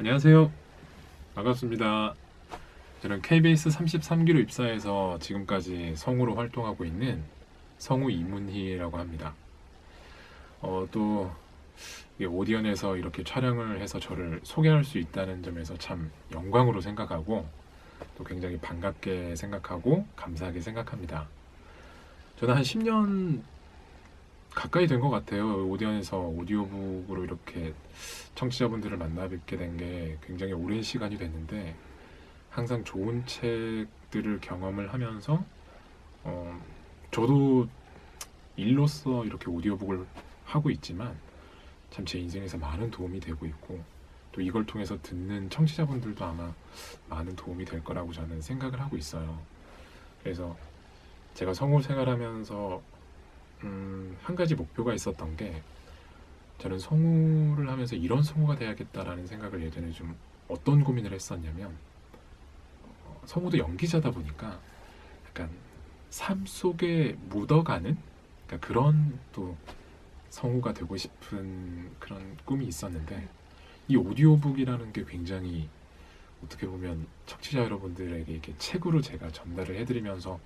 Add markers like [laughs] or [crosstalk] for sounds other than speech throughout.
안녕하세요. 반갑습니다. 저는 KBS 33기로 입사해서 지금까지 성우로 활동하고 있는 성우 이문희라고 합니다. 어, 또 오디언에서 이렇게 촬영을 해서 저를 소개할 수 있다는 점에서 참 영광으로 생각하고 또 굉장히 반갑게 생각하고 감사하게 생각합니다. 저는 한 10년 가까이 된 것 같아요. 오디언에서 오디오북으로 이렇게 청취자분들을 만나 뵙게 된 게 굉장히 오랜 시간이 됐는데 항상 좋은 책들을 경험을 하면서 어, 저도 일로서 이렇게 오디오북을 하고 있지만 참 제 인생에서 많은 도움이 되고 있고 또 이걸 통해서 듣는 청취자분들도 아마 많은 도움이 될 거라고 저는 생각을 하고 있어요. 그래서 제가 성우 생활하면서 음, 한 가지 목표가 있었던 게 저는 성우를 하면서 이런 성우가 돼야겠다라는 생각을 예전에 좀 어떤 고민을 했었냐면 어, 성우도 연기자다 보니까 약간 삶 속에 묻어가는 그러니까 그런 또 성우가 되고 싶은 그런 꿈이 있었는데 이 오디오북이라는 게 굉장히 어떻게 보면 청취자 여러분들에게 이렇게 책으로 제가 전달을 해드리면서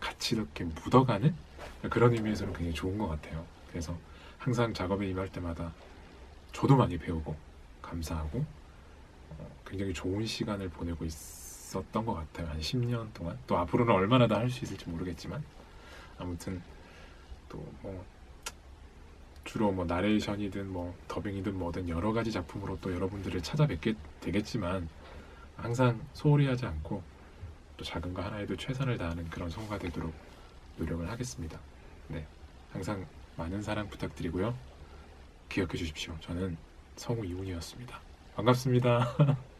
같이 이렇게 묻어가는 그런 의미에서는 굉장히 좋은 것 같아요. 그래서 항상 작업에 임할 때마다 저도 많이 배우고 감사하고 어, 굉장히 좋은 시간을 보내고 있었던 것 같아요. 한 10년 동안 또 앞으로는 얼마나 더 할 수 있을지 모르겠지만 아무튼 또 뭐 주로 뭐 나레이션이든 뭐 더빙이든 뭐든 여러 가지 작품으로 또 여러분들을 찾아뵙게 되겠지만 항상 소홀히 하지 않고 또 작은 거 하나에도 최선을 다하는 그런 성우가 되도록 노력을 하겠습니다. 네, 항상 많은 사랑 부탁드리고요. 기억해 주십시오. 저는 성우 이훈이었습니다. 반갑습니다. [laughs]